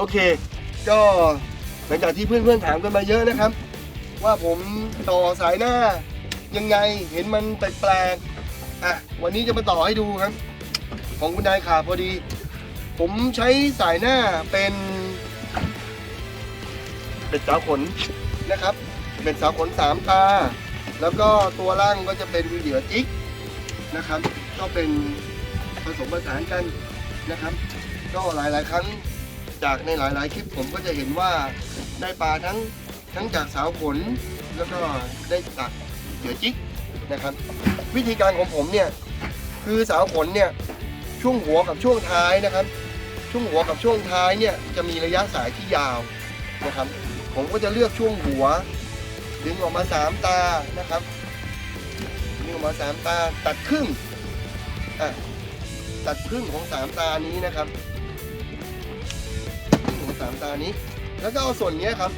โอเค ก็หลังจากที่เพื่อนๆถามกันมาเยอะนะครับ ว่าผมต่อสายหน้า ยังไงเห็นมันแปลกๆอะวันนี้จะมาต่อให้ดูครับ ของคุณนายขาพอดี ผมใช้สายหน้าเป็นเป็ดสาวขนนะครับ เป็นสาวขนสามตา แล้วก็ตัวล่างก็จะเป็นเหยื่อจิกนะครับ ก็เป็นผสมผสานกันนะครับ ก็หลายๆ ครั้ง จากในหลาย ๆ คลิปผมก็จะเห็นว่าได้ปลาทั้งทั้งจากสาวขนแล้วก็ได้จากเหยื่อจิกนะครับ วิธีการของผมเนี่ยคือสาวขนเนี่ยช่วงหัวกับช่วงท้ายนะครับ ช่วงหัวกับช่วงท้ายเนี่ยจะมีระยะสายที่ยาวนะครับ ผมก็จะเลือกช่วงหัว ดึงออกมาสามตานะครับดึงออกมาสามตาตัดครึ่งอะตัดครึ่งของสามตานี้นะครับ ตานี้ แล้วก็เอาส่วนนี้ครับ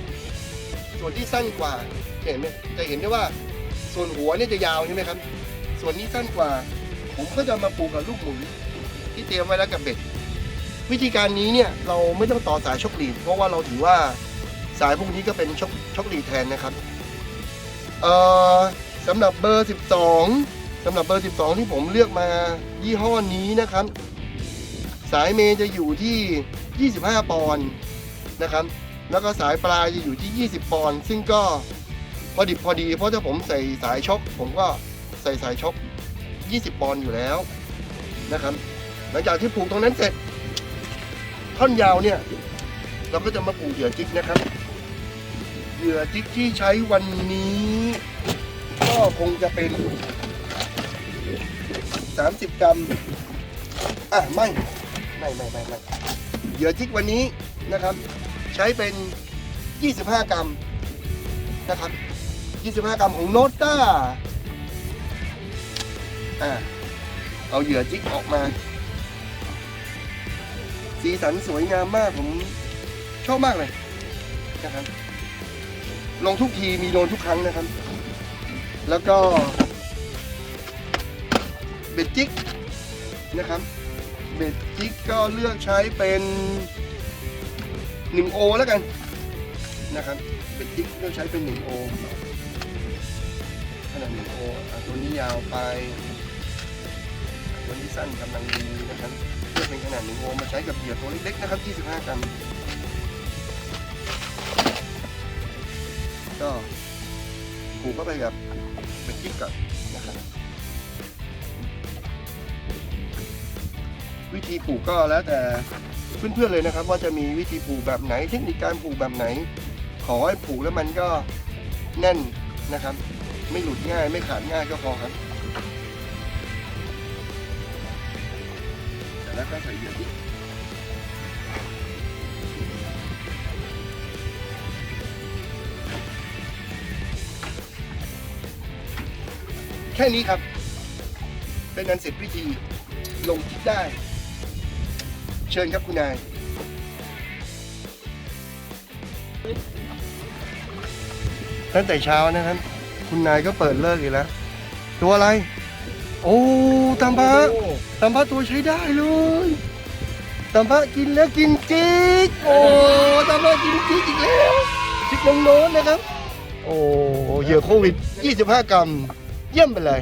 ส่วนที่สั้นกว่าเห็นไหมจะเห็นได้ว่าส่วนหัวเนี่ยจะยาวใช่ไหมครับ ส่วนนี้สั้นกว่า ผมก็จะมาปลูกกับลูกหมุนที่เตรียมไว้แล้วกับเบ็ด วิธีการนี้เนี่ยเราไม่ต้องต่อสายชกลีดเพราะว่าเราถือว่าสายพวกนี้ก็เป็นชกชกลีดแทนนะครับเอ่อสำหรับเบอร์ 12สำหรับเบอร์ 12 ที่ผมเลือกมายี่ห้อนี้นะครับ สายเมย์จะอยู่ที่ 25 ปอนด์ นะครับ แล้วก็สายปลายจะอยู่ที่ 20 ปอนด์ซึ่งก็พอดิบพอดี เพราะถ้าผมใส่สายชกผมก็ใส่สายชก20 ปอนด์อยู่แล้วนะครับ หลังจากที่ผูกตรงนั้นเสร็จ ท่อนยาวเนี่ย เราก็จะมาผูกเหยื่อจิกนะครับ เหยื่อจิกที่ใช้วันนี้ ก็คงจะเป็น 30 กรัมอะไม่ไม่ไม่ไม่ไม่เหยื่อจิกวันนี้ นะครับ ใช้เป็น 25 กรัมนะครับ 25 กรัมของโนต้าอะเอาเหยื่อจิกออกมา สีสันสวยงามมากผมชอบมากเลยนะครับ ลงทุกทีมีโดนทุกครั้งนะครับ แล้วก็เบ็ดจิกนะครับ เบ็ดจิกก็เลือกใช้เป็น 1 โอแล้วกันนะครับเบ็ดจิกเลือกใช้เป็น 1 โอขนาด1โออะตัวนี้ยาวไปตัวนี้สั้นกำลังดีนะครับเลือกเป็นขนาด 1 โอมาใช้กับเหยื่อตัวเล็กๆนะครับ 25 กรัมก็ผูกเข้าไปกับเป็นกิ๊กก่อนนะครับ วิธีผูกก็แล้วแต่เพื่อนๆเลยนะครับ ว่าจะมีวิธีผูกแบบไหน เทคนิคการผูกแบบไหน ขอให้ผูกแล้วมันก็แน่นนะครับ ไม่หลุดง่ายไม่ขาดง่ายก็พอครับแล้วก็ใส่เหยื่อแค่นี้ครับ เป็นอันเสร็จพิธีลงทิศได้ เชิญครับคุณนาย ตั้งแต่เช้านะครับ คุณนายก็เปิดเลิกอีกแล้ว ตัวอะไร โอ้ตามพระตามพระตัวใช้ได้เลยตามพระกินแล้วกินจิก โอ้ตามพระกินจิกอีกแล้วจิกลงโน้นนะครับ โอ้เหยื่อโควิด 25 กรัม เยี่ยมไปเลย